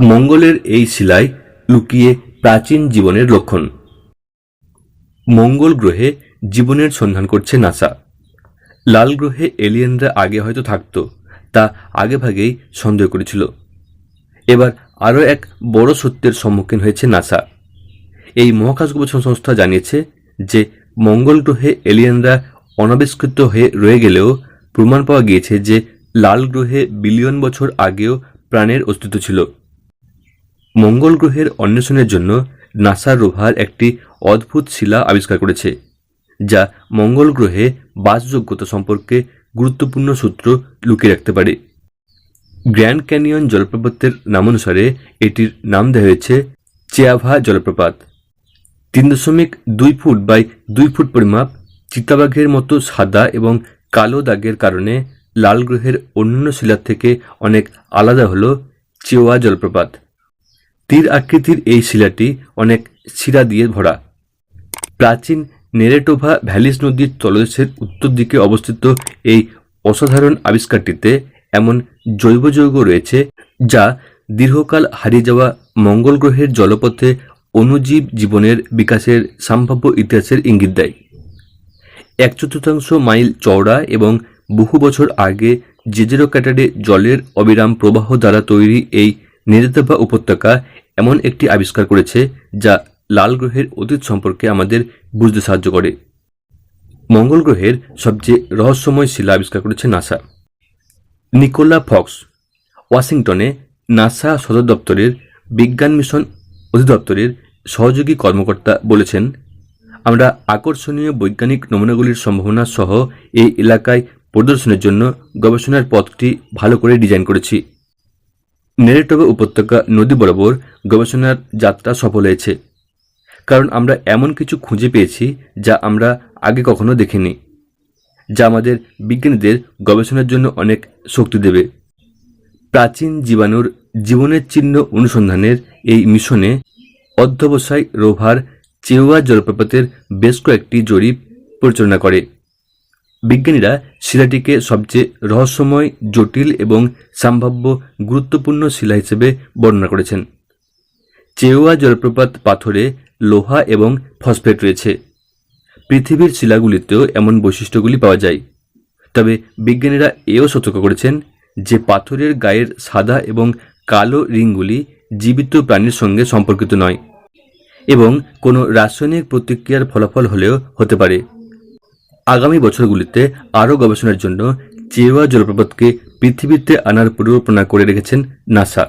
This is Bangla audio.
মঙ্গলের এই শিলায় লুকিয়ে প্রাচীন জীবনের লক্ষণ। মঙ্গল গ্রহে জীবনের সন্ধান করছে নাসা। লাল গ্রহে এলিয়েনরা আগে হয়তো থাকতো, তা আগেভাগেই সন্দেহ করেছিল। এবার আরও এক বড় সত্যের সম্মুখীন হয়েছে নাসা। এই মহাকাশ গবেষণা সংস্থা জানিয়েছে যে, মঙ্গল গ্রহে এলিয়েনরা অনাবিষ্কৃত হয়ে রয়ে গেলেও প্রমাণ পাওয়া গিয়েছে যে, লাল গ্রহে বিলিয়ন বছর আগেও প্রাণের অস্তিত্ব ছিল। মঙ্গল গ্রহের অন্বেষণের জন্য নাসার রোভার একটি অদ্ভুত শিলা আবিষ্কার করেছে, যা মঙ্গল গ্রহে বাসযোগ্যতা সম্পর্কে গুরুত্বপূর্ণ সূত্র লুকিয়ে রাখতে পারে। গ্র্যান্ড ক্যানিয়ন জলপ্রপাতের নামানুসারে এটির নাম দেওয়া হয়েছে চেয়াভা জলপ্রপাত। তিন দশমিক দুই ফুট বাই দুই ফুট পরিমাপ, চিতাবাঘের মতো সাদা এবং কালো দাগের কারণে লাল গ্রহের অন্যান্য শিলার থেকে অনেক আলাদা হল চেওয়া জলপ্রপাত। তীর আকৃতির এই শিলাটি অনেক শিরা দিয়ে ভরা। প্রাচীন নেরেটোভা ভ্যালিস নদীর তলদেশের উত্তর দিকে অবস্থিত এই অসাধারণ আবিষ্কারটিতে এমন জৈব যৌগ রয়েছে যা দীর্ঘকাল হারিয়ে যাওয়া মঙ্গল গ্রহের জলপথে অণুজীব জীবনের বিকাশের সম্ভাব্য ইতিহাসের ইঙ্গিত দেয়। এক চতুর্থাংশ মাইল চওড়া এবং বহু বছর আগে জেজেরো ক্যাটারে জলের অবিরাম প্রবাহ দ্বারা তৈরি এই নেরেতভা উপত্যকা এমন একটি আবিষ্কার করেছে যা লাল গ্রহের অতীত সম্পর্কে আমাদের বুঝতে সাহায্য করে। মঙ্গল গ্রহের সবচেয়ে রহস্যময় শিলা আবিষ্কার করেছে নাসা। নিকোলা ফক্স, ওয়াশিংটনে নাসা সদর দপ্তরের বিজ্ঞান মিশন অধিদপ্তরের সহযোগী কর্মকর্তা বলেছেন, আমরা আকর্ষণীয় বৈজ্ঞানিক নমুনাগুলির সম্ভাবনা সহ এই এলাকায় প্রদর্শনের জন্য গবেষণার পথটি ভালো করে ডিজাইন করেছি। নেরেটোভা উপত্যকা নদী বরাবর গবেষণার যাত্রা সফল হয়েছে। কারণ আমরা এমন কিছু খুঁজে পেয়েছি যা আমরা আগে কখনো দেখিনি, যা আমাদের বিজ্ঞানীদের গবেষণার জন্য অনেক শক্তি দেবে। প্রাচীন জীবাণুর জীবনের চিহ্ন অনুসন্ধানের এই মিশনে অধ্যবসায় রোভার চেওয়া জলপ্রপাতের বেশ কয়েকটি জরিপ পরিচালনা করে। বিজ্ঞানীরা শিলাটিকে সবচেয়ে রহস্যময়, জটিল এবং সম্ভাব্য গুরুত্বপূর্ণ শিলা হিসেবে বর্ণনা করেছেন। চেওয়া জলপ্রপাত পাথরে লোহা এবং ফসফেট রয়েছে। পৃথিবীর শিলাগুলিতেও এমন বৈশিষ্ট্যগুলি পাওয়া যায়। তবে বিজ্ঞানীরা এও সতর্ক করেছেন যে পাথরের গায়ের সাদা এবং কালো রিংগুলি জীবিত প্রাণীর সঙ্গে সম্পর্কিত নয় এবং কোনো রাসায়নিক প্রতিক্রিয়ার ফলাফল হলেও হতে পারে। আগামী বছরগুলিতে আরও গবেষণার জন্য চেওয়া জলপ্রপাতকে পৃথিবীতে আনার পরিকল্পনা করে রেখেছেন নাসা।